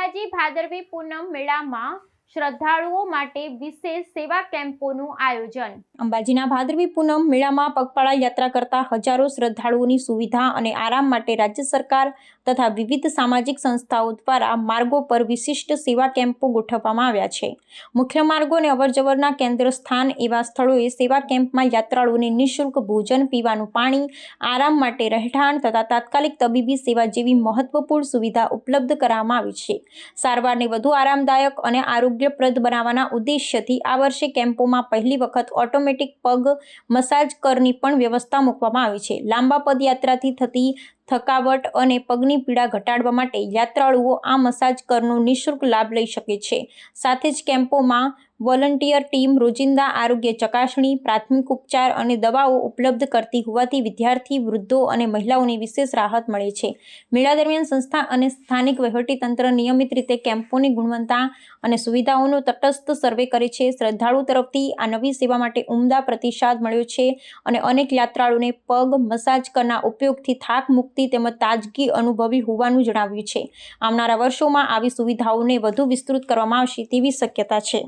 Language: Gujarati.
અંબાજી ભાદરવી પૂનમ મેળામાં શ્રદ્ધાળુઓ માટે વિશેષ સેવા કેમ્પોનું આયોજન. અંબાજીના ભાદરવી પૂનમ મેળામાં પગપાળા યાત્રા કરતા હજારો શ્રદ્ધાળુઓની સુવિધા અને આરામ માટે રાજ્ય સરકાર તથા વિવિધ સામાજિક સંસ્થાઓ દ્વારા માર્ગો પર વિશિષ્ટ સેવા કેમ્પો ગોઠવવામાં આવ્યા છે. મુખ્ય માર્ગો અને અવરજવરના કેન્દ્ર સ્થાન એવા સ્થળોએ સેવા કેમ્પમાં યાત્રાળુઓને નિઃશુલ્ક ભોજન, પીવાનું પાણી, આરામ માટે રહેઠાણ તથા તાત્કાલિક તબીબી સેવા જેવી મહત્વપૂર્ણ સુવિધા ઉપલબ્ધ કરવામાં આવી છે. સારવારને વધુ આરામદાયક અને આરોગ્યપ્રદ બનાવવાના ઉદ્દેશ્યથી આ વર્ષે કેમ્પોમાં પહેલી વખત ઓટોમેટિક પગ મસાજ કરની પણ વ્યવસ્થા મૂકવામાં આવી છે. લાંબા પદયાત્રાથી થતી થકાવટ અને પગની પીડા ઘટાડવા માટે યાત્રાળુઓ આ મસાજ કરનો નિઃશુલ્ક લાભ લઈ શકે છે. સાથે જ કેમ્પોમાં વોલન્ટિયર ટીમ રોજિંદા આરોગ્ય ચકાસણી, પ્રાથમિક ઉપચાર અને દવાઓ ઉપલબ્ધ કરતી હોવાથી વિદ્યાર્થી, વૃદ્ધો અને મહિલાઓને વિશેષ રાહત મળે છે. મેળા દરમિયાન સંસ્થા અને સ્થાનિક વહીવટીતંત્ર નિયમિત રીતે કેમ્પોની ગુણવત્તા અને સુવિધાઓનો તટસ્થ સર્વે કરે છે. શ્રદ્ધાળુ તરફથી આ નવી સેવા માટે ઉમદા પ્રતિસાદ મળ્યો છે અને અનેક યાત્રાળુઓને પગ મસાજ કરના ઉપયોગથી થાક મુક્તિ તેમજ તાજગી અનુભવી હોવાનું જણાવ્યું છે. આવનારા વર્ષોમાં આવી સુવિધાઓને વધુ વિસ્તૃત કરવામાં આવશે તેવી શક્યતા છે.